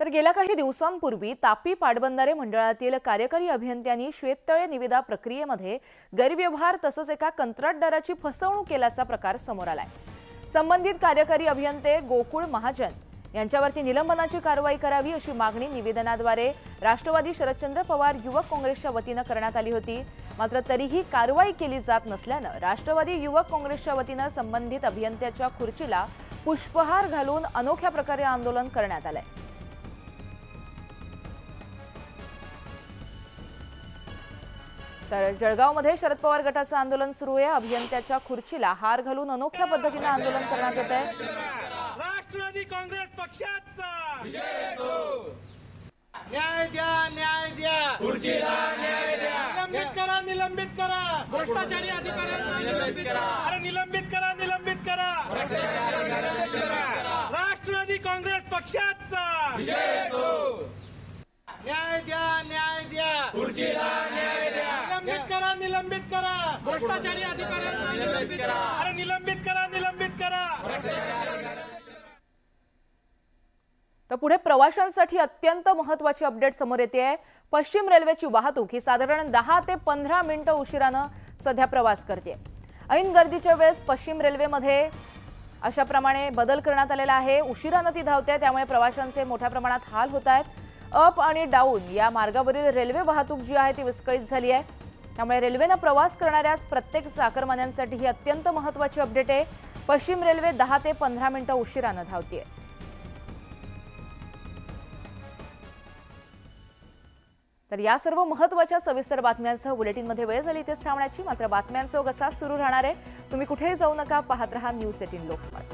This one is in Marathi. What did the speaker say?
तर गेल्या काही दिवसांपूर्वी तापी पाटबंधारे मंडळातील कार्यकारी अभियंत्यांनी श्वेततळे निविदा प्रक्रियेमध्ये गैरव्यवहार तसंच एका कंत्राटदाराची फसवणूक केल्याचा प्रकार समोर आलाय. संबंधित कार्यकारी अभियंते गोकुळ महाजन यांच्यावरती निलंबनाची कारवाई करावी अशी मागणी निवेदनाद्वारे राष्ट्रवादी शरदचंद्र पवार युवक काँग्रेसच्या वतीनं करण्यात आली होती. मात्र तरीही कारवाई केली जात नसल्यानं राष्ट्रवादी युवक काँग्रेसच्या वतीनं संबंधित अभियंत्याच्या खुर्चीला पुष्पहार घालून अनोख्या प्रकारे आंदोलन करण्यात आलंय. तर जळगावमध्ये शरद पवार गटाचं आंदोलन सुरू आहे. अभियंत्याच्या खुर्चीला हार घालून अनोख्या पद्धतीनं आंदोलन करण्यात येत आहे. राष्ट्रवादी काँग्रेस पक्षाचा. न्याय द्या न्याय द्या. निलंबित करा निलंबित करा. भ्रष्टाचारी अधिकाऱ्यांना निलंबित करा. अरे निलंबित करा निलंबित करा. राष्ट्रवादी काँग्रेस पक्षाचा. न्याय द्या न्याय द्या. निलंबित करा निलंबित करा. भ्रष्टाचारी अधिकाऱ्यांना निलंबित करा. अरे निलंबित करा निलंबित करा. तर पुढे प्रवाशांसाठी अत्यंत महत्वाची अपडेट समोर येते आहे. पश्चिम रेल्वेची वाहतूक ही साधारण दहा ते पंधरा मिनिटं उशिरानं सध्या प्रवास करते. ऐन गर्दीच्या वेळेस पश्चिम रेल्वेमध्ये अशा प्रमाणे बदल करण्यात आलेला आहे. उशिरानं ती धावते त्यामुळे प्रवाशांचे मोठ्या प्रमाणात हाल होत आहेत. अप आणि डाऊन या मार्गावरील रेल्वे वाहतूक जी आहे ती विस्कळीत झाली आहे. त्यामुळे रेल्वेनं प्रवास करणाऱ्या प्रत्येक चाकरमान्यांसाठी ही अत्यंत महत्वाची अपडेट आहे. पश्चिम रेल्वे दहा ते पंधरा मिनिटं उशिरानं धावतीये. तर या सर्व महत्त्वाच्या सविस्तर बातम्यांसह बुलेटिनमध्ये वेळ झाली इथेच थांबण्याची. मात्र बातम्यांचा कसा सुरू राहणार आहे. तुम्ही कुठेही जाऊ नका. पाहत रहा न्यूज एटीन लोकमत.